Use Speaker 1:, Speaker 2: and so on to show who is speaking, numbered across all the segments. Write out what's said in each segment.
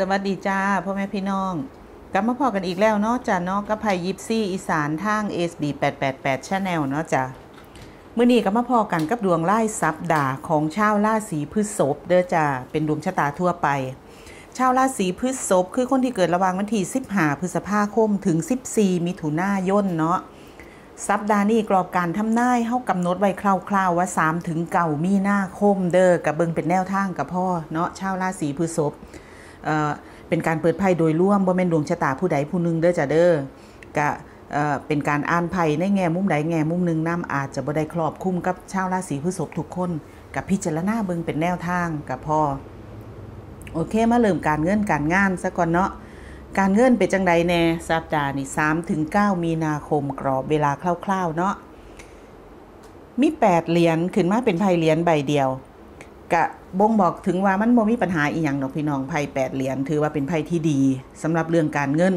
Speaker 1: สวัสดีจ้าพ่อแม่พี่น้อง กลับมาพอกันอีกแล้วเนาะจ้าเนาะกับไพยิปซี่อีสานทาง SB 888 Channel เนาะจ้ามื่อนี้ก็มาพอกันกับดวงไล่ซับดาของชาวราศีพฤษภเด้อจ้าเป็นดวงชะตาทั่วไป ชาวราศีพฤษภคือคนที่เกิดระหว่างวันที่15พฤษภาคมถึง 14 มิถุนายนเนาะสัปดาห์นี้กรอบการทำนายเฮากำหนดไว้คร่าวๆว่า3ถึง9มีนาคมเด้อกับเบิงเป็นแนวทางกับพ่อเนาะชาวราศีพฤษภ เป็นการเปิดไพ่โดยร่วมบ่แม่นดวงชะตาผู้ใดผู้หนึงเด้อจ้ะเด้อกะเเป็นการอ่านไพ่ในแง่มุมใดแง่มุมหนึงนํอาจจะบ่ได้ครอบคลุมกับชาวราศีพฤษภทุกคนกับพิจารณาเบิ่งเป็นแนวทางกับพ่อโอเคมาเริ่มการเงินการงานซะก่อนเนาะการเงินเป็นจังใดแน่สัปดาห์นี้3ถึง9มีนาคมกรอบเวลาคร่าวๆเนาะมี8เหรียญขึ้นมาเป็นไพ่เหรียญใบเดียว กะบ่งบอกถึงว่ามันบ่มีปัญหาอีหยังดอกพี่น้องไพ่แปดเหรียญถือว่าเป็นไพ่ที่ดีสำหรับเรื่องการเงิน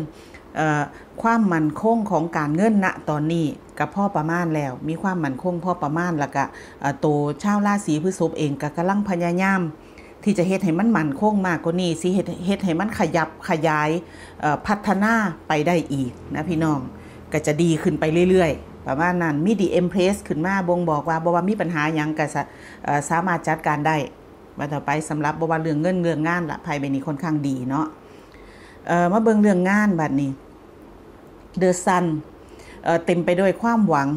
Speaker 1: ความมั่นคงของการเงินณตอนนี้กับพ่อประมาณแล้ว มีความมั่นคงพ่อประมาณแล้วก็เอ่อตัวชาวราศีพฤษภเองก็กำลังพยายามที่จะเฮ็ดให้มันมั่นคงมากกว่านี้สิเฮ็ดเฮ็ดให้มันขยับขยายพัฒนาไปได้อีกนะพี่น้องก็จะดีขึ้นไปเรื่อยๆ ประมาณนั้นมีดีเอ็มเพรสขึ้นมาบ่งบอกว่าบ่ว่ามีปัญหาหยังก็สะเอ่อสามารถจัดการได้ว่าต่อไปสำหรับบ่ว่าเรื่องเงินเรื่องงานละภายในนี้ค่อนข้างดีเนาะเอ่อมาเบิ่งเรื่องงานบัดนี้เดอะซันเอ่อเต็มไปด้วยความหวัง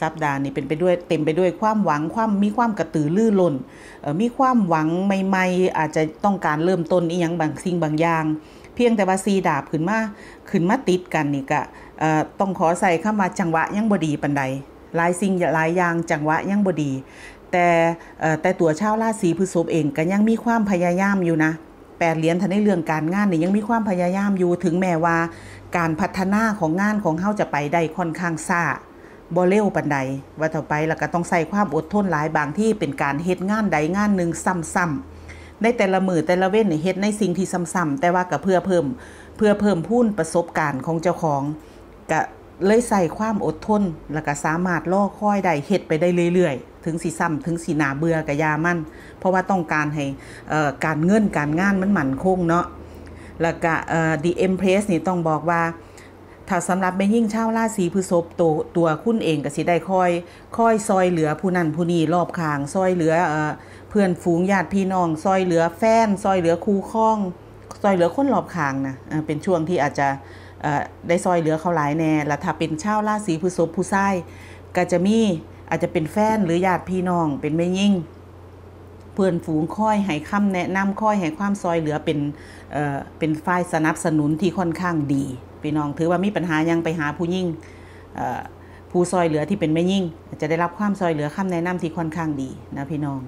Speaker 1: สัปดาห์นี้เป็นไปด้วยเต็มไปด้วยความหวังความมีความกระตือรือร้นมีความหวังใหม่ ๆ อาจจะต้องการเริ่มต้นอีหยังบางสิ่งบางอย่าง เพียงแต่ว่าซีดาบขึ้นมาขึ้นมาติดกันนี่ก็ต้องขอใส่คำว่าจังหวะยังบดีปานใดหลายสิ่งหลายอย่างจังหวะยังบดี แต่แต่ตัวชาวราศีพฤษภเองก็ยังมีความพยายามอยู่นะแปดเหรียญทันในเรื่องการงานนี่ยังมีความพยายามอยู่ถึงแม้ว่าการพัฒนาของงานของเฮาจะไปได้ค่อนข้างซ่าบ่เร็วปานใดว่าต่อไปแล้วก็ต้องใส่ความอดทนหลายบางที่เป็นการเฮ็ดงานใดงานหนึ่งซ้ำๆ ในแต่ละมือแต่ละเว้นเฮ็ดในสิ่งที่ซ้ำๆแต่ว่าก็เพื่อเพิ่ม เพื่อเพิ่มพูนประสบการณ์ของเจ้าของก็เลยใส่ความอดทน แล้วก็สามารถล่อค่อยได้เฮ็ดไปได้เรื่อยๆ ถึงสีซ้ำถึงสีหนาเบื่อกับยามันเพราะว่าต้องการให้การเงินการงานมันหมั่นคงเนาะแล้วก็เอ่อ The Empress นี่ต้องบอกว่า ถ้าสำหรับแม่ยิ่งชาวราศีพฤษภตัวตัวคุณเองก็สิได้คอยคอยซอยเหลือผู้นั้นผู้นี้รอบข้างซอยเหลือเพื่อนฝูงญาติพี่น้องซอยเหลือแฟนซอยเหลือคู่ครองซอยเหลือคนรอบข้างนะเป็นช่วงที่อาจจะได้ซอยเหลือเขาหลายแน่แล้วถ้าเป็นชาวราศีพฤษภผู้ชายก็จะมีอาจจะเป็นแฟนหรือญาติพี่น้องเป็นแม่ยิ่งเพื่อนฝูงคอยให้คำแนะนำคอยให้ความซอยเหลือเป็นเอ่อเป็นฝ่ายสนับสนุนที่ค่อนข้างดี พี่น้องถือว่ามีปัญหายังไปหาผู้ยิ่งผู้ซอยเหลือที่เป็นแม่ยิ่ง จะได้รับความซอยเหลือคำแนะนำที่ค่อนข้างดีนะพี่น้อง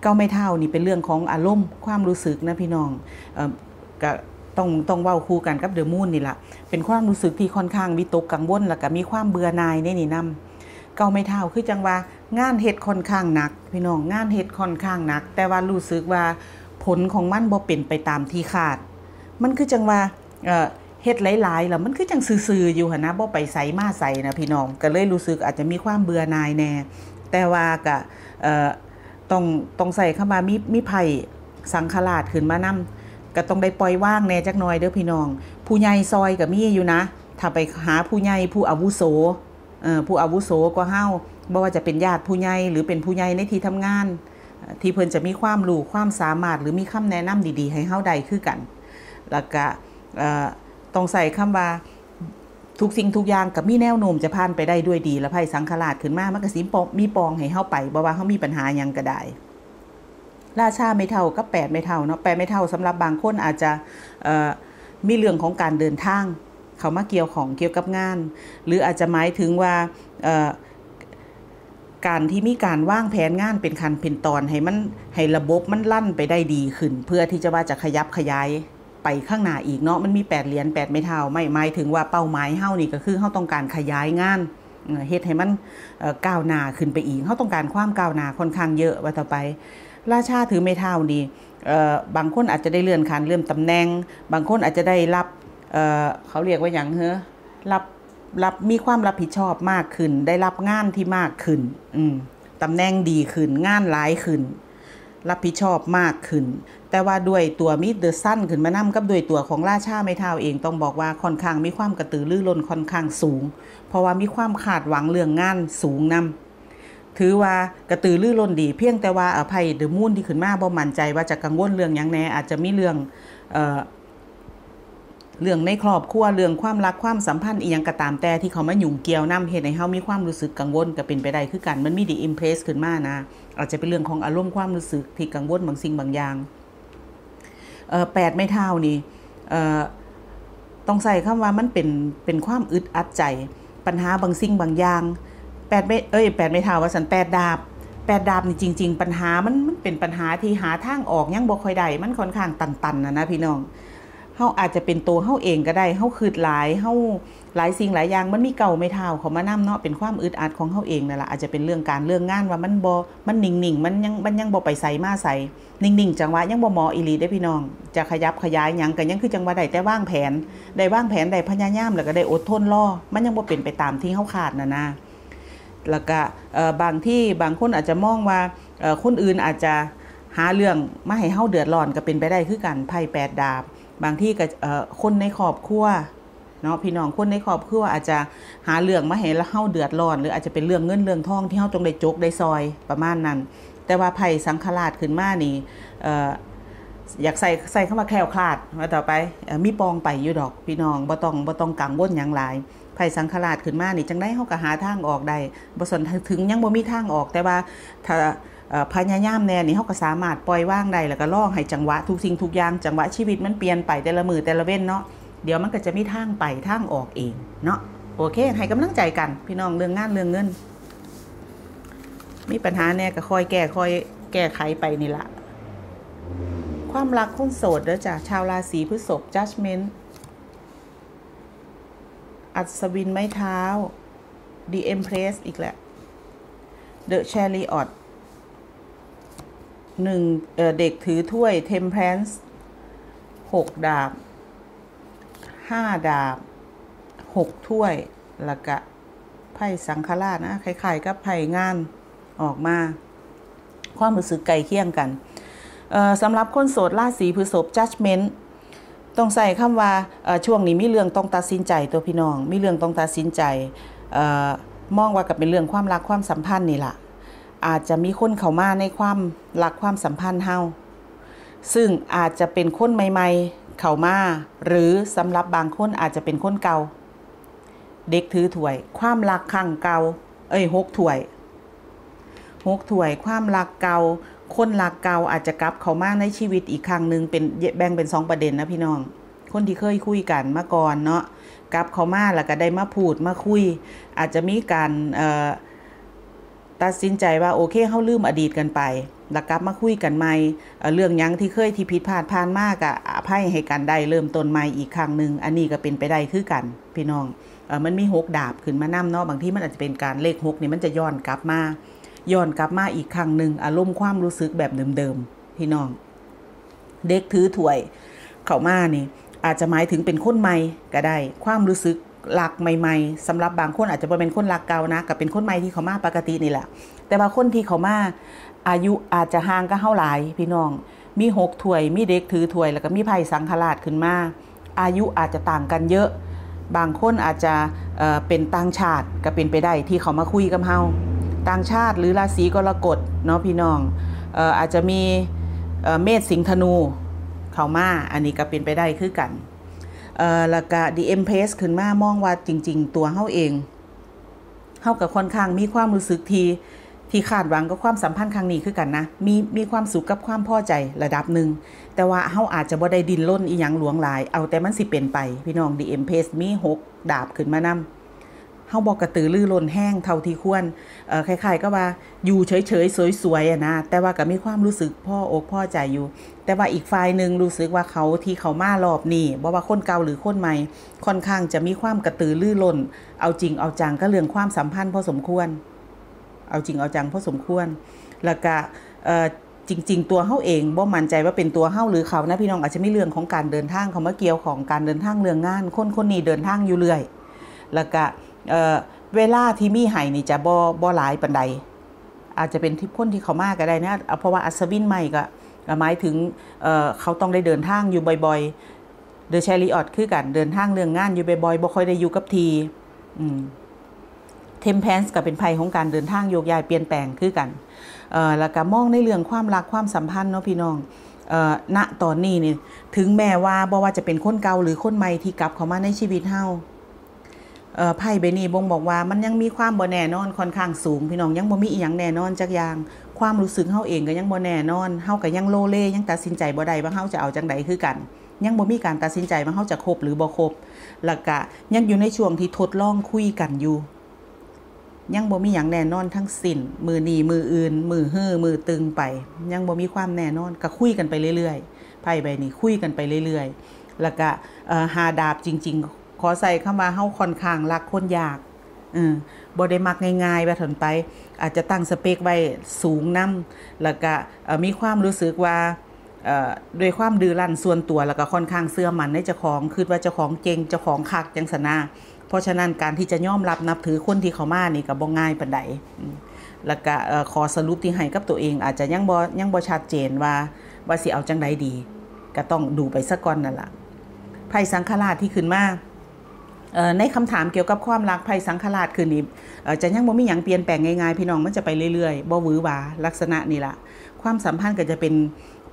Speaker 1: เก้าไม่เท่านี่เป็นเรื่องของอารมณ์ความรู้สึกนะพี่น้องก็ต้องต้องเว้าคู่กันกับเดอะมูนนี่แหละเป็นความรู้สึกที่ค่อนข้างวิตกกังวลแล้วก็มีความเบื่อหน่ายในนี่นํเก้าไม่เท่าคือจังว่างานเฮ็ดค่อนข้างหนัก พี่น้องงานเฮ็ดค่อนข้างหนัก แต่ว่ารู้สึกว่าผลของมันบ่เป็นไปตามที่คาด มันคือจังว่า เฮ็ดหลายๆแล้วมันคือจังซื่อๆอยู่หนะบ่ไปใส่มาใส่นะพี่น้องก็เลยรู้สึกอาจจะมีความเบื่อหน่ายแน่แต่ว่าก็เอ่อต้องต้องใส่เข้ามามีมีไผ่สังขลาดขึ้นมานำก็ต้องได้ปล่อยว่างแน่จักหน่อยเด้อพี่น้อง ผู้ใหญ่ซอยก็มีอยู่นะ ถ้าไปหาผู้ใหญ่ผู้อาวุโสเอ่อผู้อาวุโสก็เฮาบ่ว่าจะเป็นญาติผู้ใหญ่หรือเป็นผู้ใหญ่ในที่ทำงาน ที่เพิ่นจะมีความรู้ความสามารถหรือมีคำแนะนำดี ๆ ให้เฮาได้คือกัน แล้วก็เอ่อ ต้องใส่คำว่าทุกสิ่งทุกอย่างกับมีแนวโน้มจะผ่านไปได้ด้วยดีและไพ่สังขลาดขึ้นมามันก็สิปองมีปองให้เฮาไปบ่ว่าเฮามีปัญหายังก็ได้ราชาไม่เท่ากับแปดไม่เท่าเนาะแปดไม่เท่าสำหรับบางคนอาจจะมีเรื่องของการเดินทาง เขามาเกี่ยวของเกี่ยวกับงาน หรืออาจจะหมายถึงว่าการที่มีการว่างแผนงานเป็นคันเป็นตอนให้มันให้ระบบมันลั่นไปได้ดีขึ้น เพื่อที่จะว่าจะขยับขยาย ไปข้างหน้าอีกเนาะมันมีแปดเหรียญแปดไม่เท่าไม่หมายถึงว่าเป้าหมายเฮานี่ก็คือเฮาต้องการขยายงานเอ่อเฮ็ดให้มันก้าวหน้าขึ้นไปอีกเฮาต้องการความก้าวหน้าค่อนข้างเยอะว่าต่อไป ราชาถือไม่เท่านี่เอ่อบางคนอาจจะได้เลื่อนขั้นเลื่อนตำแหน่ง บางคนอาจจะได้รับเอ่อเขาเรียกว่าหยังเฮ้อรับรับมีความรับผิดชอบมากขึ้น ได้รับงานที่มากขึ้นอืมตำแหน่งดีขึ้นงานหลายขึ้น รับผิดชอบมากขึ้น แต่ว่าด้วยตัวมิดเดอะซันขึ้นมานํกับด้วยตัวของราชาไม่เท่าเองต้องบอกว่าค่อนข้างมีความกระตือรือร้นค่อนข้างสูง เพราะว่ามีความขาดหวังเรื่องงานสูงนำถือว่ากระตือรือร้นดี เพียงแต่ว่าอภัยเดอะมูนที่ขึ้นมาบ่มั่นใจว่าจะกังวลเรื่องยังแน่อาจจะมีเรื่อง เรื่องในครอบครัวเรื่องความรักความสัมพันธ์อีหยังก็ตามแต่ที่เขามายุ่งเกี่ยวนำเฮ็ดให้เฮามีความรู้สึกกังวลก็เป็นไปได้คือกันมันมีดีอิมเพรสขึ้นมานะ อาจจะเป็นเรื่องของอารมณ์ความรู้สึกที่กังวลบางสิ่งบางอย่างเอ่อแปดไม่เท่านี่เอ่อต้องใส่คำว่ามันเป็นเป็นความอึดอัดใจ ปัญหาบางสิ่งบางอย่างแปดไม่เอ้ยแปดไม่เท่าว่าสันแปดดาบแปดดาบนี่จริง ๆ ปัญหามันมันเป็นปัญหาที่หาทางออกยังบ่ค่อยได้มันค่อนข้างตันๆนะนะพี่น้อง เฮาอาจจะเป็นตัวเฮาเองก็ได้เฮาคืดหลายเฮาหลายสิ่งหลายอย่างมันมีเก่าไม่เท่าเขามานํเนาะเป็นความอึดอัดของเฮาเองนั่นแหละอาจจะเป็นเรื่องการเรื่องงานว่ามันบ่มันนิ่งๆมันยังมันยังบ่ไปใส่มาใส่นิ่งๆจังหวะยังบ่เหมาะอีหลีได้พี่น้อง จะขยับขยายหยังก็ยังคือจังหวะได้แต่ว่างแผนได้วางแผนได้พยายามแล้วก็ได้อดทนรอมันยังบ่เป็นไปตามที่เฮาคาดน่ะนะแล้วก็เอ่อบางที่บางคนอาจจะมองว่าเอ่อคนอื่นอาจจะหาเรื่องมาให้เฮาเดือดร้อนก็เป็นไปได้คือกันไพ่แปดดาบ บางที่ก็เอ่อคนในครอบครัวเนาะพี่น้องคนในครอบครัวอาจจะหาเรื่องมาให้เฮาเดือดร้อน หรืออาจจะเป็นเรื่องเงินเรื่องทองที่เฮาต้องได้จกได้ซอยประมาณนั้น แต่ว่าไพ่สังฆราชขึ้นมานี่เอ่ออยากใส่ใส่เข้ามาแคล้วคลาดมาต่อไปออมีปองไปอยู่ดอกพี่น้องบ่ต้องบ่ต้องกังวลหยังหลายไพ่สังฆราชขึ้นมานี่จังได้เฮาก็หาทางออกได้บ่สนถึงยังบ่มีทางออกแต่ว่าถ้า พยายามแน่นี่เฮาก็สามารถปล่อยว่างได้แล้วก็ล่องให้จังหวะทุกสิ่งทุกอย่างจังหวะชีวิตมันเปลี่ยนไปแต่ละมือแต่ละเว้นเนาะเดี๋ยวมันก็จะมีทางไปทางออกเองเนาะโอเค ให้กำลังใจกัน พี่น้องเรื่องงานเรื่องเงิน มีปัญหาแน่ก็คอยแก้คอยแก้ไขไปนี่ละความรักคนโสดเด้อจ้ะชาวราศีพฤษภ judgment อัศวินไม้เท้า The Empress อีกแหละ The Chariot หนึ่งเเด็กถือถ้วย Temperance หกดาบห้าดาบหกถ้วยแล้วก็ไพ่สังฆราชนะคล้ายๆกับไพ่งานออกมา ความรู้สึกไกลเคียงกันสำหรับคนโสดราศีพฤษภ judgment ต้องใส่คำว่าช่วงนี้มีเรื่องต้องตัดสินใจตัวพี่น้อง มีเรื่องต้องตัดสินใจออมองว่ากับเป็นเรื่องความรักความสัมพันธ์นี่แหละ อาจจะมีคนเข้ามาในความรักความสัมพันธ์เฮาซึ่งอาจจะเป็นคนใหม่ ๆ เข้ามา หรือสำหรับบางคนอาจจะเป็นคนเก่า เด็กถือถ้วย ความรักครั้งเก่า เอ้ยหกถ้วยหกถ้วย ความรักเก่า คนรักเก่าอาจจะกลับเข้ามาในชีวิตอีกครั้งหนึ่งเป็นแบ่งเป็นสองประเด็นนะพี่น้อง คนที่เคยคุยกันมาก่อนเนาะกลับเข้ามาแล้วก็ได้มาพูดมาคุย อาจจะมีการเอ่อ ตัดสินใจว่าโอเคเฮาลืมอดีตกันไป แล้วกลับมาคุยกันใหม่เรื่องยังที่เคยที่ผิดพลาดผ่านมากอะอภัยให้กันได้เริ่มต้นใหม่อีกครั้งหนึ่งอันนี้ก็เป็นไปได้คือกัน พี่น้องอมันมีหกดาบขึ้นมานํเนาะบางที่มันอาจจะเป็นการเลขหกนี่มันจะย้อนกลับมาย้อนกลับมาอีกครั้งหนึ่งอารมณ์ความรู้สึกแบบเดิมๆพี่น้อง เด็กถือถ้วย เข้ามานี่อาจจะหมายถึงเป็นคนใหม่ก็ได้ ความรู้สึก หลักใหม่ๆสำหรับบางคนอาจจะเป็นคนหลักเก่านะกับเป็นคนใหม่ที่เขามาปกตินี่แหละ แต่ว่าคนที่เขามาอายุอาจจะห่างก็เฮาหลายพี่น้อง มีหกถ้วย มีเด็กถือถ้วย แล้วก็มีไพ่สังฆราชขึ้นมา อายุอาจจะต่างกันเยอะ บางคนอาจจะเเป็นต่างชาติก็เป็นไปได้ที่เขามาคุยกับเฮาต่างชาติหรือราศีกรกฎเนาะพี่น้องอออาจจะมีเเมษสิงห์ธนูเขามาอันนี้ก็เป็นไปได้คือกัน เอ่อแล้วก็ The Empress ขึ้นมามองว่าจริง ๆ ตัวเฮาเองเฮากับค่อนข้างมีความรู้สึกที่ที่คาดหวังกับความสัมพันธ์ครั้งนี้คือกันนะ มีมีความสุขกับความพอใจระดับหนึ่ง แต่ว่าเฮาอาจจะบ่ได้ดินล้นอีหยังหลวงหลาย เอาแต่มันสิเป็นไป พี่น้อง DM p r e s มีหกดาบขึ้นมานำ เฮาบอกกระตือรือร้นแห้งเท่าที่ควรเอ่อคล้ายๆ ก็ว่าอยู่เฉยๆสวยๆอะนะแต่ว่าก็มีความรู้สึกพ่ออกพ่อใจอยู่ แต่ว่าอีกฝ่ายหนึ่งรู้สึกว่าเขาที่เขามารอบนี้บ่ว่าคนเก่าหรือคนใหม่ ค่อนข้างจะมีความกระตือรือร้นเอาจริงเอาจังก็เรื่องความสัมพันธ์พอสมควร เอาจริงเอาจังพอสมควร แล้วก็เอ่อจริง ๆ ตัวเฮาเองบ่มั่นใจว่าเป็นตัวเฮาหรือเขานะพี่น้องอาจจะไมีเรื่องของการเดินทางเขามาเกี่ยวของการเดินทางเรื่องงานคนคนนี้เดินทางอยู่เรื่อย แล้วก็เอ่อเวลาที่มีให้นี่จะบ่บ่หลายปานใด อาจจะเป็นที่คนที่เขามากก็ได้นะเพราะว่าอัศวินใหม่ก็หมายถึงเเขาต้องได้เดินทางอยู่บ่อยๆเดอะแชริออตคือกันเดินทางเรื่องงานอยู่บ่อยๆบ่ค่อยได้อยู่กับทีเทมเพนส์ก็เป็นภัยของการเดินทางโยกย้ายเปลี่ยนแปลงคือกันแล้วก็มองในเรื่องความรักความสัมพันธ์เนาะพี่น้องณตอนนี้นี่ถึงแม้ว่าบ่ว่าจะเป็นคนเก่าหรือคนใหม่ที่กลับเข้ามาในชีวิตเฮา ไพ่ใบนี้บ่งบอกว่ามันยังมีความบ่แน่นอนค่อนข้างสูงพี่น้องยังบ่มีอีหยังแน่นอนจักอย่าง ความรู้สึกเฮาเองก็ยังบ่แน่นอนเฮาก็ยังโลเลยังตัดสินใจบ่ได้ว่าเฮาจะเอาจังไดคือกัน ยังบ่มีการตัดสินใจว่าเฮาจะคบหรือบ่คบแล้วก็ยังอยู่ในช่วงที่ทดลองคุยกันอยู่ ยังบ่มีอย่างแน่นอนทั้งสิ้นมือนีมืออื่น มือเฮือมือตึงไป ยังบ่มีความแน่นอนก็คุยกันไปเรื่อยๆไพ่ใบนี้คุยกันไปเรื่อยๆแล้วก็หาดาบจริง ๆ อใส่คำว่าเฮาค่อนข้างรักคนยากเออบ่ได้มักง่ายๆว่าถนไป อาจจะตั้งสเปคไว้สูงนำแล้วก็มีความรู้สึกว่าด้วยความดื้อรั้นส่วนตัวแล้วก็ค่อนข้างเสื่อมันในเจ้าของคือว่าเจ้าของเก่งเจ้าของคักจังสนาเพราะฉะนั้นการที่จะยอมรับนับถือคนที่เขามานี่ก็บ่ง่ายปานใดแล้วก็ขอสรุปที่ให้กับตัวเอง อาจจะยังบ่ยังบ่ชัดเจนว่าว่าสิเอาจังไดดี ก็ต้องดูไปสักก่อนนั่นล่ะไพ่สังฆราชที่ขึ้นมา ในคำถามเกี่ยวกับความรักไพ่สังฆราชคืนนี้จะยังบ่มีหยังเปลี่ยนแปลงง่ายๆพี่น้องมันจะไปเรื่อยๆบ่หวือหวาลักษณะนี่ละความสัมพันธ์ก็จะเป็น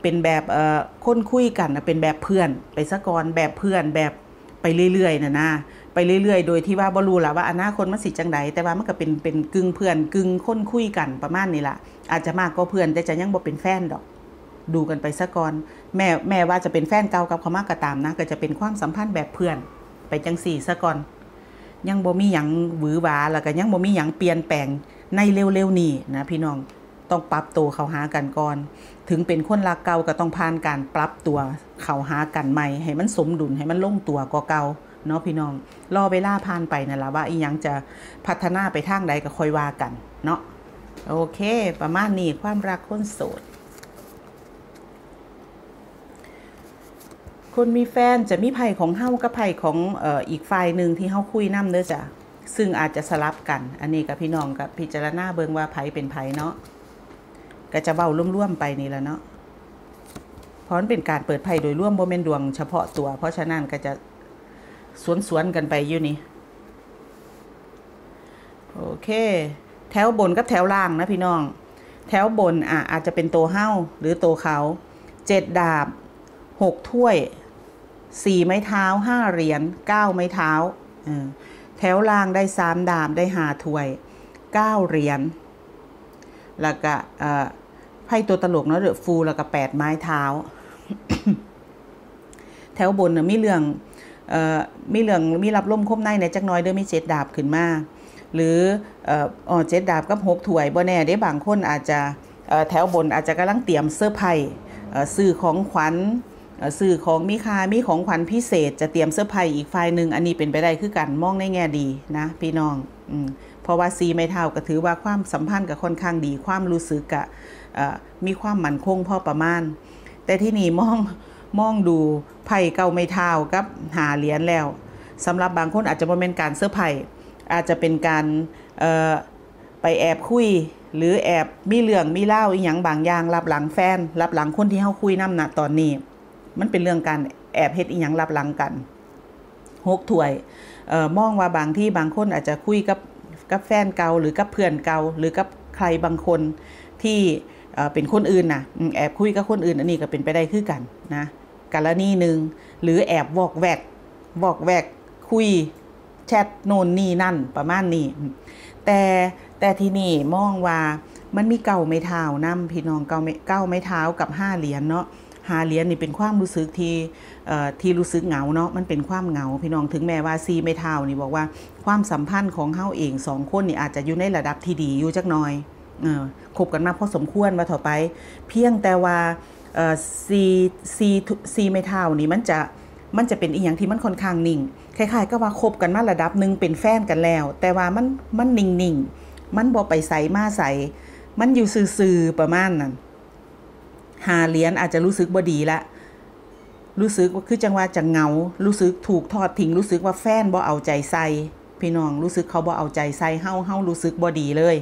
Speaker 1: เป็นแบบเอ่อคนคุยกันเป็นแบบเพื่อน ไปสักก่อนแบบเพื่อนแบบไปเรื่อยๆนะนะไปเรื่อยๆ โดยที่ว่าบ่รู้ละว่าอนาคตมันสิจังไดแต่ว่ามันก็เป็นเป็นกึ่งเพื่อนกึ่งคนคุยกันประมาณนี้ละอาจจะมากก็เพื่อนแต่จะยังบ่เป็นแฟนดอกดูกันไปซะก่อนแม่แม่ว่าจะเป็นแฟนเก่ากับเขามากก็ตามนะ ก็จะเป็นความสัมพันธ์แบบเพื่อน ไปจังสี่ซะก่อน ยังบ่มีหยังหวือหวาแล้วก็ยังบ่มีหยังเปลี่ยนแปลงในเร็วๆนี้นะพี่น้องต้องปรับตัวเขาหากันก่อน ถึงเป็นคนรักเก่าก็ต้องผ่านการปรับตัวเขาหากันใหม่ ให้มันสมดุลให้มันลงตัวกว่าเก่าเนาะพี่น้องรอเวลาผ่านไปนั่นแหละว่าอียังจะพัฒนาไปทางใดก็ค่อยว่ากัน เนาะโอเค ประมาณนี้ความรักคนโสด คนมีแฟนจะมีไผ่ของเฮากับไผ่ของอออีกฝ่ายหนึ่งที่เฮาคุยนำเด้อจ้ะซึ่งอาจจะสลับกัน อันนี้กับพี่น้องกับพิจารณาเบิ่งว่าไผ่เป็นไผ่เนาะก็จะเบ้าร่วมๆไปนี่แหละเนาะเพราะเป็นการเปิดไพ่โดยร่วมโมเมนดวงเฉพาะตัว เพราะฉะนั้นก็จะสวนๆกันไปอยู่นี่ โอเค แถวบนกับแถวล่างนะพี่น้อง แถวบนอะอาจจะเป็นตัวเฮ้าหรือตัวเขาเจ็ดดาบหกถ้วย สี่ไม้เท้าห้าเหรียญเก้าไม้เท้าแถวล่างได้สามดาบได้หาถ้วยเก้าเหรียญแล้วก็ไพ่ตัวตลกเนาะเดอฟูแล้วก็แปดไม้เท้า แถวบนเนี่ยมีเรื่องมีเรื่องมีรับลมคมในในจักน้อยเด้อมีเจ็ดดาบขึ้นมาหรืออ๋อเจ็ดดาบกับหกถวยบ่แน่ได้บางคนอาจจะแถวบนอาจจะกำลังเตรียมเสื้อไผ่ซื้อของขวัญ ซื้อของมีคามีของขวัญพิเศษ จะเตรียมเสื้อไผ่อีกฝ่ายหนึ่งอันนี้เป็นไปได้คือกันมองในแง่ดีนะพี่น้องอเพราะว่าซีไม่เท่าก็ถือว่าความสัมพันธ์กับค่อนข้างดี ความรู้สึกกะมีความมั่นคงพอประมาณ แต่ที่นี่มองมองดูไผ่เก่าไม่เท่ากับหาเหรียญแล้วสำหรับบางคนอาจจะเป็นการเสื้อไผ่อาจจะเป็นการไปแอบคุยหรือแอบมีเรื่องมีเล่าอีหยังบางอย่างรับหลังแฟนรับหลังคนที่เฮาคุยนำนะตอนนี้ มันเป็นเรื่องการแอบเฮ็ดอีหยังรับหลังกันหกถ้วยอ่อมองว่าบางที่บางคนอาจจะคุยกับกับแฟนเก่าหรือกับเพื่อนเก่าหรือกับใครบางคนที่เป็นคนอื่นนะแอบคุยกับคนอื่น อันนี้ก็เป็นไปได้คือกันนะกรณีหนึ่งหรือแอบวอกแวกวอกแวกคุยแชทโน่นนี่นั่นประมาณนี้ แต่แต่ที่นี่มองว่ามันมีเก่าไม่เท้านำพี่น้องเก่าไม่เก้าไม่เท้ากับห้าเหรียญเนาะ หาเหรียญนี่เป็นความรู้สึกที่ที่รู้สึกเหงาเนาะมันเป็นความเหงาพี่น้องถึงแม้ว่าซีไม่เท่านี่บอกว่าความสัมพันธ์ของเฮาเองสองคนนี่อาจจะอยู่ในระดับที่ดีอยู่จักหน่อยออคบกันมาพอสมควรมาต่อไป เพียงแต่ว่าซีซีซีไม่เท่านี่มันจะมันจะเป็นอีกอย่างที่มันค่อนข้างนิ่งคล้ายๆ ก็ว่าคบกันมาระดับหนึ่งเป็นแฟนกันแล้ว แต่ว่ามันมันนิ่งๆมันบ่ไปใส่มาใส่มันอยู่ซื่อๆประมาณนั้น หาเหรียญอาจจะรู้สึกบ่ดีละรู้สึกว่าคือจังว่าจะเงา รู้สึกถูกทอดทิ้ง รู้สึกว่าแฟนบ่เอาใจใส่ พี่น้องรู้สึกเขาบ่เอาใจใส่เฮาเฮารู้สึกบ่ดีเลย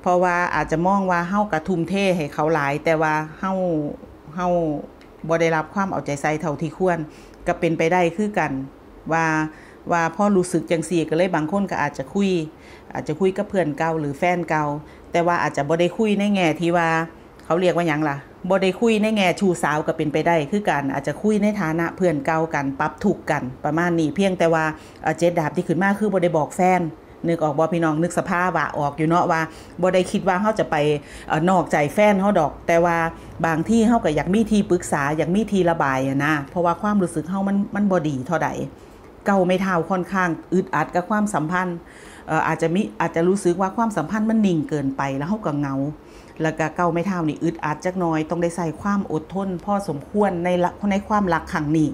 Speaker 1: เพราะว่าอาจจะมองว่าเฮากระทุ่มเทให้เขาหลาย แต่ว่าเฮาเฮาบ่ได้รับความเอาใจใส่เท่าที่ควร ก็เป็นไปได้คือกัน ว่าว่าพ่อรู้สึกจังซี่ก็เลยบางคนก็อาจจะคุย อาจจะคุยกับเพื่อนเก่าหรือแฟนเก่าแต่ว่าอาจจะบ่ได้คุยในแง่ที่ว่า เขาเรียกว่ายังล่ะบ่ได้คุยในแง่ชูสาวก็เป็นไปได้ คือกันอาจจะคุยในฐานะเพื่อนเก่ากันปรับถูกกันประมาณนี้เพียงแต่ว่าเจ็ดดาบที่ขึ้นมาคือบ่ได้บอกแฟนนึกออกบ่พี่น้องนึกสภาพว่าออกอยู่เนาะว่าบ่ได้คิดว่าเฮาจะไปนอกใจแฟนเฮาดอก แต่ว่าบางที่เฮาก็อยากมีที่ปรึกษาอยากมีที่ระบายนะเพราะว่าความรู้สึกเฮามันมันบ่ดีเท่าใดเก่าไม่เท่าค่อนข้างอึดอัดกับความสัมพันธ์อาจจะมีอาจจะรู้สึกว่าความสัมพันธ์มันนิ่งเกินไปแล้วเฮาก็เงา แล้วก็เก่าไม่เท่านี่อึดอัดจักหน่อยต้องได้ใส่ความอดทนพ่อสมควรในในความรักครั้งนี้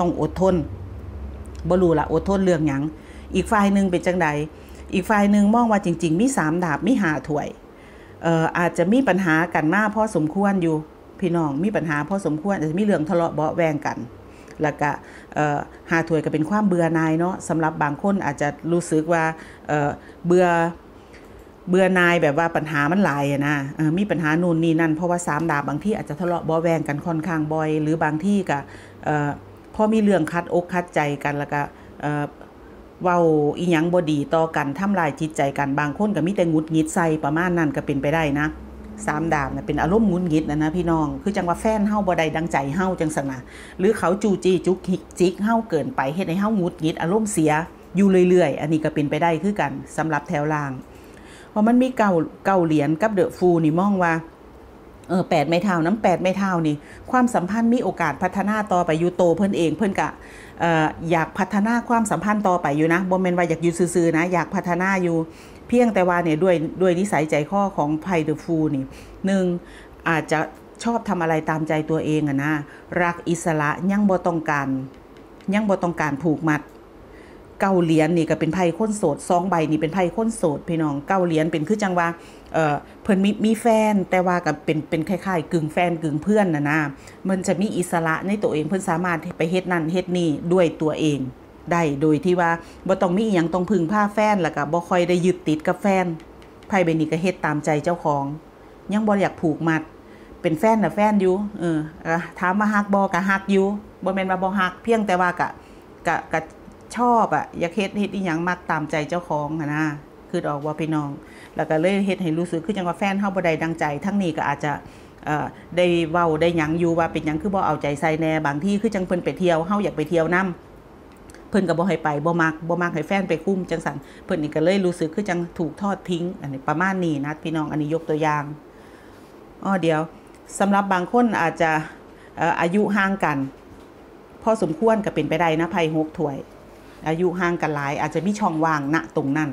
Speaker 1: ต้องอดทนบ่รู้ละอดทนเรื่องหยังอีกฝ่ายหนึ่งเป็นจังใดอีกฝ่ายหนึ่งมองว่าจริง ๆ มีสามดาบมีหาถวยเอ่ออาจจะมีปัญหากันมากพอสมควรอยู่พี่น้องมีปัญหาพอสมควรอาจจะมีเรื่องทะเลาะเบาแวงกันแล้วก็หาถวยก็เป็นความเบื่อนายเนาะสำหรับบางคนอาจจะรู้สึกว่าเบื่อ เบื่อนายแบบว่าปัญหามันหลายอะนะมีปัญหานู่นนี่นั่น เพราะว่าสามดาบบางที่อาจจะทะเลาะเบาแวงกันค่อนข้างบ่อย หรือบางที่ก็พอมีเรื่องคัดอกคัดใจกันแล้วก็เว้าอีหยังบอดีต่อกันทำลายจิตใจกันบางคนก็มีแต่งุดงิดใส่ประมาณนั้นก็เป็นไปได้นะสามดาบนะเป็นอารมณ์งุนงิดนะนะพี่น้อง คือจังว่าแฟนเฮาบ่ได้ดังใจเฮาจังสังนะหรือเขาจูจีจุกจิกเฮาเกินไปเฮ็ดให้เฮางุดงิดอารมณ์เสียอยู่เรื่อยๆ อันนี้ก็เป็นไปได้คือกันสำหรับแถวล่าง เพราะมันมีเก่าเก่าเหรียญกับเดอะฟูนี่มองว่าเออแปดไม่เท่าน้ำแปดไม่เท่านี่ ความสัมพันธ์มีโอกาสพัฒนาต่อไปอยู่โตเพิ่นเองเพิ่นกะอยากพัฒนาความสัมพันธ์ต่อไปอยู่นะบ่แม่นว่าอยากอยู่ซื่อๆนะ อยากพัฒนาอยู่ เพียงแต่ว่าเนี่ยด้วยด้วยนิสัยใจข้อของไพเดอร์ฟูนี่หนึ่งอาจจะชอบทำอะไรตามใจตัวเองอะนะ รักอิสระยังบ่ต้องการยังบ่ต้องการผูกมัด เก้าเหรียญนี่ก็เป็นไพ่ค้นโสดซองใบนี่เป็นไพ่ค้นโสดพี่น้องเก้าเหรียญเป็นคือจังว่าเออเพิ่นมีมีแฟนแต่ว่ากับเป็นเป็นคล้ายๆ กึ่งแฟนกึ่งเพื่อนนะนะมันจะมีอิสระในตัวเองเพิ่นสามารถไปเฮ็ดนั่นเฮ็ดนี่ด้วยตัวเองได้โดยที่ว่าบ่ต้องมีอีหยังต้องพึ่งผ้าแฟนแล้วก็บ่ค่อยได้ยึดติดกับแฟนไพ่ใบนี้ก็เฮ็ดตามใจเจ้าของ ยังบ่อยากผูกมัด เป็นแฟนน่ะแฟนอยู่เออถามมาฮักบ่ก็ฮักอยู่บ่แม่นว่าบ่ฮักเพียงแต่ว่าก็ก็ก็ ชอบอะอยากเฮ็ดเฮ็ดอีหยังมักตามใจเจ้าของอะนะคือออกว่าพี่น้อง แล้วก็เลยเฮ็ดให้รู้สึกคือจังว่าแฟนเฮาบ่ได้ดังใจ ทั้งนี้ก็อาจจะได้เว้าได้หยังอยู่ว่าเป็นหยังคือบ่เอาใจใส่แน่บางที่คือจังเพิ่นไปเที่ยวเฮาอยากไปเที่ยวนํเพิ่นก็บ่ให้ไปบ่มักบ่มักให้แฟนไปคุ้มจังสันเพิ่นนี่ก็เลยรู้สึกคือจังถูกทอดทิ้งอันนี้ประมาณนี้นะพี่น้องอันนี้ยกตัวอย่างอ้อเดียวสำหรับบางคนอาจจะอายุห่างกัน พอสมควรก็เป็นไปได้นะไพ่หกถ้วย อายุห่างกันหลาย อาจจะมีช่องว่างณตรงนั้น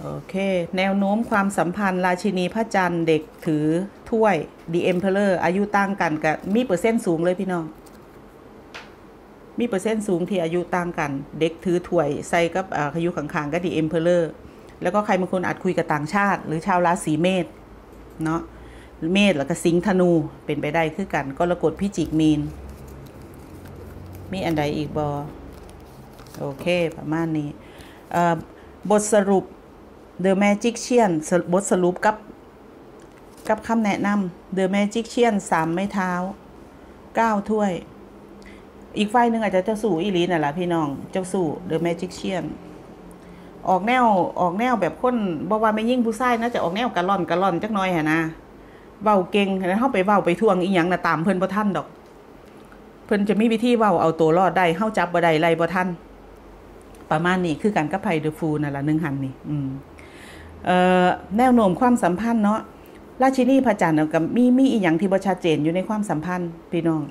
Speaker 1: โอเค แนวโน้มความสัมพันธ์ ราชินีพระจันทร์เด็กถือถ้วยดีเอ็มเพลเลอร์อายุต่างกันกับมีเปอร์เซ็นต์สูงเลยพี่น้อง มีเปอร์เซ็นต์สูงที่อายุต่างกัน เด็กถือถ้วย ใส่กับอายุขังๆก็ดีเอ็มเพลเลอร์แล้วก็ใครบางคนอาจคุยกับต่างชาติ หรือชาวราศีเมษเนาะเมษแล้วก็สิงธนูเป็นไปได้คือกันก็ระกดพิจิกมีน มีอันใดอีกบอโอเค ประมาณนี้บทสรุป The Magician บทสรุปกับ กับคำแนะนำ The Magician สามไม้เท้าเก้าถ้วย อีกไฟหนึ่งอาจจะเจ้าสู่อีลีน่ะล่ะพี่น้อง เจ้าสู่ The Magician ออกแนวออกแนวแบบคนบอกว่าไม่ยิ่งผู้ชายนะจะออกแนวกะล่อนกะล่อนจักน่อยหะนะเว้าเก่งแล้วเฮาไปเว้าไปทวงอีหยังน่ะตามเพิ่นบ่ทันดอก พิ่นจะมีวิธีเว้าเอาตัวรอดได้เฮาจับบ่ได้ไล่บ่ทันประมาณนี้คือกันกับไพ่เดอะฟูนั่นล่ะหนึ่งหันนี่อืมเอ่อแนวโน้มความสัมพันธ์เนาะราชินีพระจันทร์กับมีมีอีกอย่างที่บ่ชัดเจนอยู่ในความสัมพันธ์พี่น้อง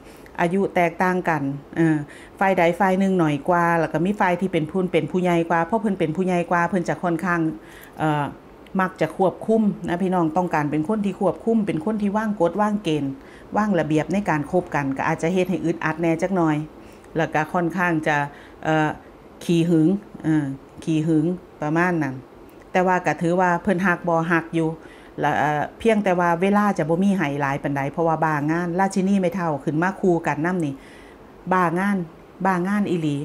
Speaker 1: อายุแตกต่างกันเออฝ่ายใดฝ่ายหนึ่งหน่อยกว่า แล้วก็มีฝ่ายที่เป็นผู้เป็นผู้ใหญ่กว่าเพราะเพิ่นเป็นผู้ใหญ่กว่าเพิ่นจะค่อนข้างเอ่อมักจะควบคุมนะพี่น้องต้องการเป็นคนที่ควบคุมเป็นคนที่ว่างกฎว่างเกณฑ์ ว่างระเบียบในการคบกันก็อาจจะเฮ็ดให้อึดอัดแน่จักหน่อย แล้วก็ค่อนข้างจะขี่หึงขี่หึงประมาณนั้น แต่ว่าก็ถือว่าเพิ่นหักบ่หักอยู่แล้วเพียงแต่ว่าเวลาจะบ่มีไห้หลายปานใดเพราะว่าบางาน ราชินีไม่เท่าขึ้นมาคู่กันน้ำนี่บางานบางานอีหลี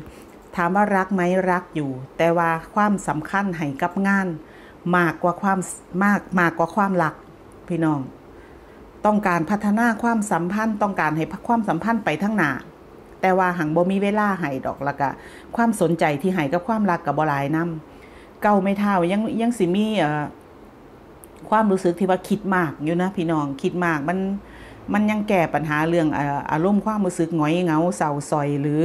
Speaker 1: ถามว่ารักไหมรักอยู่ แต่ว่าความสำคัญให้กับงาน มากกว่าความมากมากกว่าความรักพี่น้อง ต้องการพัฒนาความสัมพันธ์ ต้องการให้ความสัมพันธ์ไปทั้งหนาแต่ว่าหังบ่มีเวลาให้ดอกละกะ ความสนใจที่ให้กับความรักกับบ่หลายนำเก่าไม่เท่ายังยังสิมีเอ่อความรู้สึกที่ว่าคิดมากอยู่นะพี่น้องคิดมากมันมันยังแก้ปัญหาเรื่องอารมณ์ความรู้สึกหงอยเหงาเศร้าซอยหรือ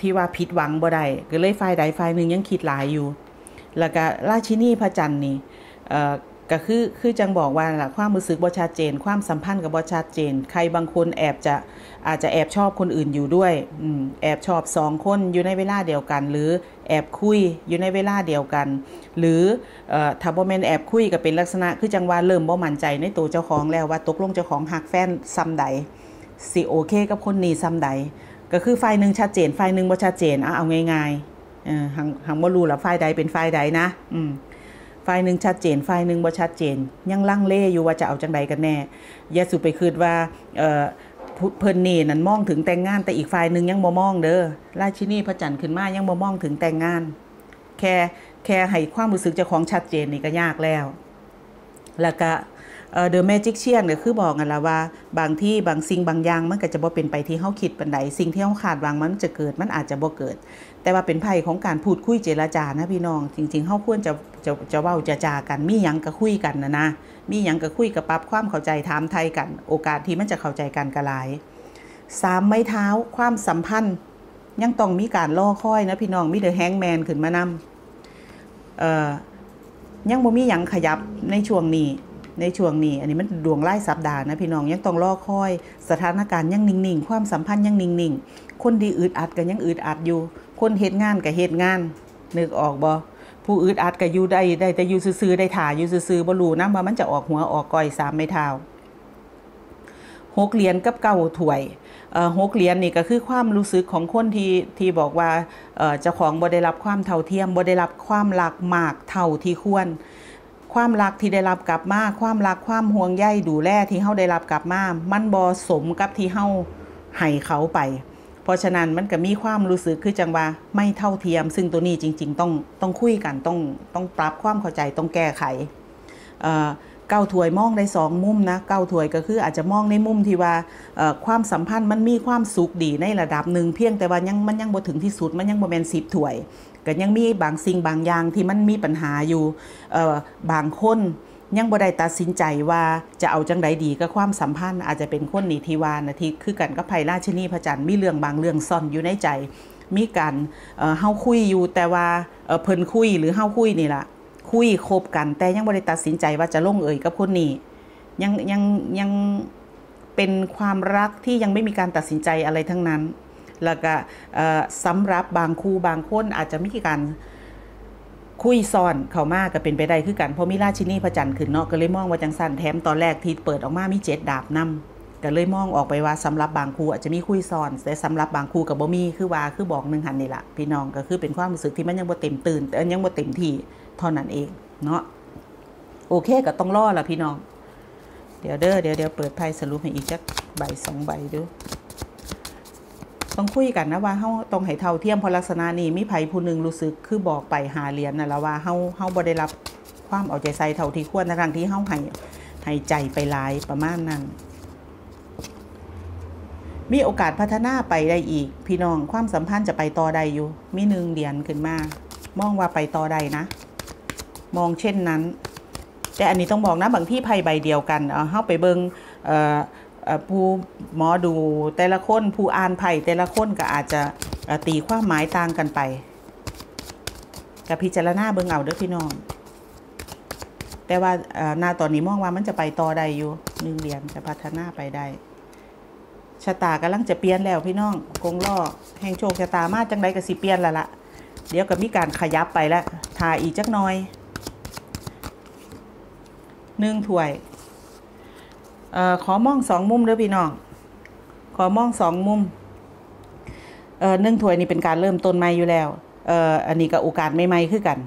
Speaker 1: ที่ว่าผิดหวังบ่ได้ก็เลยฝ่ายใดฝ่ายหนึ่งยังคิดหลายอยู่ แล้วก็ราชินีพระจันทร์นี่ ก็คือคือจังบอกว่าล่ะความรู้สึกบ่ชัดเจน ความสัมพันธ์กับบ่ชัดเจน ใครบางคนแอบจะอาจจะแอบชอบคนอื่นอยู่ด้วยอแอบชอบสองคนอยู่ในเวลาเดียวกัน หรือแอบคุยอยู่ในเวลาเดียวกัน หรือถ้าบ่แมนแอบคุยก็เป็นลักษณะ คือจังว่าเริ่มบ่มั่นใจในตัวเจ้าของแล้วว่าตกลงเจ้าของหักแฟนซ้ำใดสิโอเคกับคนนี้ซ้ำใดก็คือฝ่ายหนึ่งชัดเจนฝ่ายหนึ่งบ่ชัดเจนเอาเอาง่ายๆหังหังบ่รู้ละฝ่ายใดเป็นฝ่ายใดนะ อืม ฝ่ายหนึ่งชัดเจนฝ่ายหนึ่งบ่ชัดเจน ยังลังเลอยู่ว่าจะเอาจังใดกันแน่อย่าสุไปคิดว่าเอ่อเพิ่นนี่นั่นมองถึงแต่งงานแต่อีกฝ่ายหนึ่งยังบ่มองเด้อราชินีพระจันทร์ขึ้นมายังบ่มองถึงแต่งงาน แค่แค่ให้ความรู้สึกเจ้าของชัดเจนนี่ก็ยากแล้ว แล้วก็ เดอะแมจิกเชียนก็คือบอกกันละว่า บางที่บางสิ่งบางอย่างมันก็จะบ่เป็นไปที่เฮาคิดปานใดสิ่งที่เฮาคาดหวังมันจะเกิดมันอาจจะบ่เกิด แต่ว่าเป็นไพ่ของการพูดคุยเจรจานะพี่น้อง จริงๆเฮาควรจะจะจะเว้าจะจากันมีหยังก็คุยกันนะนะมีหยังก็คุยกับปรับความเข้าใจถามไทยกัน โอกาสที่มันจะเข้าใจกันก็หลายสามไม้เท้าความสัมพันธ์ ยังต้องมีการล่อค่อยนะพี่น้องมีเดอะแฮงแมนขึ้นมานำเอ่อยังบ่มีหยังขยับในช่วงนี้ ในช่วงนี้ อันนี้มันดวงไล่สัปดาห์นะพี่น้องยังต้องรอคอย สถานการณ์ยังนิ่งๆ ความสัมพันธ์ยังนิ่งๆ คนดีอึดอัดกันยังอึดอัดอยู่ คนเหตุงานกับเหตุงาน นึกออกบ่ผู้อึดอัดกับอยู่ได้ได้แต่อยู่ซื่อๆได้ถ่าอยู่ซื่อๆบ่รู้นะว่ามันจะออกหัวออกก้อยสามไม่เท้าหกเหรียญกับเก้าถ้วยหกเหรียญนี่ก็คือความรู้สึกของคนที่ที่บอกว่าเจ้าของบ่ได้รับความเท่าเทียมบ่ได้รับความรักมากเท่าที่ควร ความรักที่ได้รับกลับมา ความรักความห่วงใยดูแลที่เฮาได้รับกลับมา มันบ่สมกับที่เฮาให้เขาไป เพราะฉะนั้นมันก็มีความรู้สึกคือจังว่าไม่เท่าเทียม ซึ่งตัวนี้จริง ๆ ต้องต้องคุยกันต้องต้องปรับความเข้าใจต้องแก้ไข เก้าถวยมองได้สองมุมนะเก้าถวยก็คืออาจจะมองในมุมที่ว่าความสัมพันธ์มันมีความสุขดีในระดับหนึ่งเพียงแต่ว่ายังมันยังบ่ถึงที่สุดมันยังบ่แมนสิบถวยก็ยังมีบางสิ่งบางอย่างที่มันมีปัญหาอยู่บางคนยังบ่ได้ตัดสินใจว่าจะเอาจังไดดีกับความสัมพันธ์อาจจะเป็นคนนีทีวานนะที่คือกันกับไพราชนีพระจันทร์มีเรื่องบางเรื่องซ่อนอยู่ในใจ มีการเฮาคุยอยู่แต่ว่าเพิ่นคุยหรือเฮาคุยนี่ล่ะ คุยคบกัน แต่ยังบ่ได้ตัดสินใจว่าจะลงเอ่ยกับคนนี้ยังยังยังเป็นความรักที่ยังไม่มีการตัดสินใจอะไรทั้งนั้น แล้วก็สำหรับบางคู่บางคนอาจจะมีการคุยซ้อนเข้ามาก็เป็นไปได้คือกันเพราะมีราชินีพระจันทร์ขึ้นเนาะก็เลยมองว่าจังสันแถมตอนแรกที่เปิดออกมามีเจ็ดดาบนำก็เลยมองออกไปว่าสำหรับบางคู่อาจจะมีคุยซ้อนแต่สำหรับบางคู่กับบ่มีคือว่าคือบอกหนึ่งหันนี่แหละพี่น้องก็คือเป็นความรู้สึกที่มันยังบ่เต็มตื่นแต่ยังบ่เต็มที่ เท่านั้นเองเนาะโอเคก็ต้องรอละพี่น้อง เดี๋ยวเด้อเดี๋ยวเดี๋ยวเปิดไพ่สรุปให้อีกจักใบสองใบดู ต้องคุยกันนะว่าเฮาต้องให้เท่าเทียมพอลักษณะนี้มีไผผู้หนึ่งรู้สึกคือบอกไปหาเหรียญน่ะแล้วว่าเฮาเฮาบ่ได้รับความเอาใจใส่เท่าที่ควรในทางที่เฮาให้ให้ใจไปหลายประมาณนั้นมีโอกาสพัฒนาไปได้อีก พี่น้องความสัมพันธ์จะไปต่อได้อยู่ มีหนึ่งเหรียญขึ้นมา มองว่าไปต่อได้นะ มองเช่นนั้น แต่อันนี้ต้องบอกนะบางที่ไพ่ใบเดียวกันเข้าไปเบิงผู้หมอดูแต่ละคนผู้อ่านไพ่แต่ละคนก็อาจจะตีความหมายต่างกันไปกับพิจารณาเบิงเอาเด้อพี่น้องแต่ว่าหน้าตอนนี้มองว่ามันจะไปต่อได้อยู่หนึ่งเดือนจะพัฒนาไปได้ชะตากำลังจะเปลี่ยนแล้วพี่น้องกงล่อแห่งโชคชะตามาจังไรก็สิเปลี่ยนแล้วละเดี๋ยวก็มีการขยับไปแล้วทาอีกจักหน่อย หนึ่งถ้วยเอ่อขอมองสองมุมเด้อพี่น้อง ขอมองสองมุมเอ่อหนึ่งถ้วยนี่เป็นการเริ่มต้นใหม่อยู่แล้วเอ่ออันนี้ก็โอกาสใหม่ๆคือกัน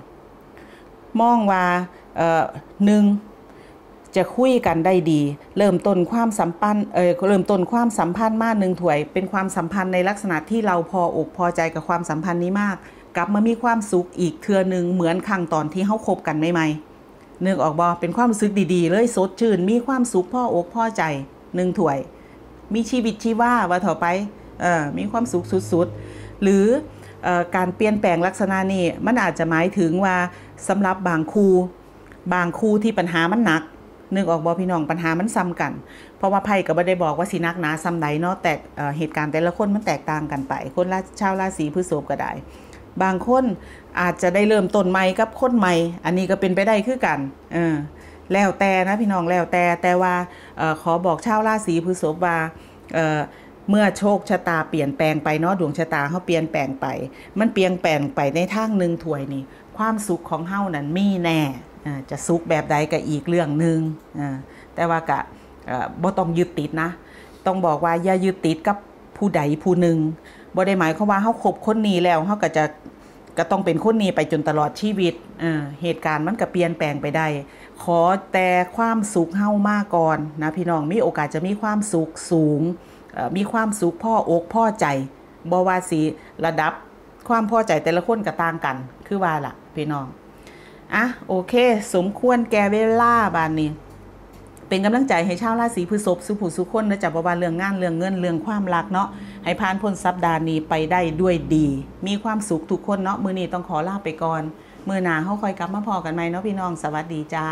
Speaker 1: มองว่าเอ่อหนึ่งจะคุยกันได้ดี เริ่มต้นความสัมพันธ์เออเริ่มต้นความสัมพันธ์มากหนึ่งถวย เป็นความสัมพันธ์ในลักษณะที่เราพออกพอใจกับความสัมพันธ์นี้มาก กลับมามีความสุขอีกเทือหนึ่งเหมือนครั้งตอนที่เขาคบกันใหม่ๆ นึกออกบอเป็นความรู้สึกดีๆ เลยสดชื่น มีความสุขพ่ออกพ่อใจหนึ่งถวย มีชีวิตชีว่าว่าต่อไปเออมีความสุขสุดๆ หรือออการเปลี่ยนแปลงลักษณะนี้มันอาจจะหมายถึงว่าสำหรับบางครูบางครูที่ปัญหามันหนักนึกออกบอพี่น้องปัญหามันซ้ำกัน เพราะว่าไพ่ก็ไม่ได้บอกว่าสีนักหนาซ้ำใดเนาะแต่เเหตุการณ์แต่ละคนมันแตกต่างกันไป คนละชาวราศีพฤษภก็ได้ บางคนอาจจะได้เริ่มต้นใหม่กับคนใหม่ อันนี้ก็เป็นไปได้คือกันเออแล้วแต่นะพี่น้องแล้วแต่แต่ว่าออขอบอกชาวราศีพฤษภว่าเออเมื่อโชคชะตาเปลี่ยนแปลงไปเนาะดวงชะตาเขาเปลี่ยนแปลงไป มันเปลี่ยนแปลงไปในทางหนึ่งถวยนี่ ความสุขของเฮานั้นมีแน่จะสุขแบบใดก็อีกเรื่องหนึ่งอ่าแต่ว่ากะบ่ต้องยึดติดนะ ต้องบอกว่าอย่ายึดติดกับผู้ใดผู้หนึ่ง บ่ได้หมายความว่าเฮาคบคนนี้แล้วเฮาก็จะก็ต้องเป็นคนนี้ไปจนตลอดชีวิตเออเหตุการณ์มันก็เปลี่ยนแปลงไปได้ ขอแต่ความสุขเฮามาก่อนนะพี่น้องมีโอกาสจะมีความสุขสูง มีความสุขพ่ออกพ่อใจบว่าสิระดับความพอใจแต่ละคนก็ต่างกัน คือว่าล่ะ พี่น้อง อะ โอเค สมควรแก่เวลาบานนี้ เป็นกำลังใจให้ชาวราศีพฤษภสุผู้สุคนนะจ๊ะบ่ว่าเรื่องงานเรื่องเงินเรื่องความรักเนาะให้ผ่านพ้นสัปดาห์นี้ไปได้ด้วยดี มีความสุขทุกคนเนาะมือนี้ต้องขอลาไปก่อนมือหนาเขาคอยกลับมาพอกันไหมเนาะพี่น้องสวัสดีจ้า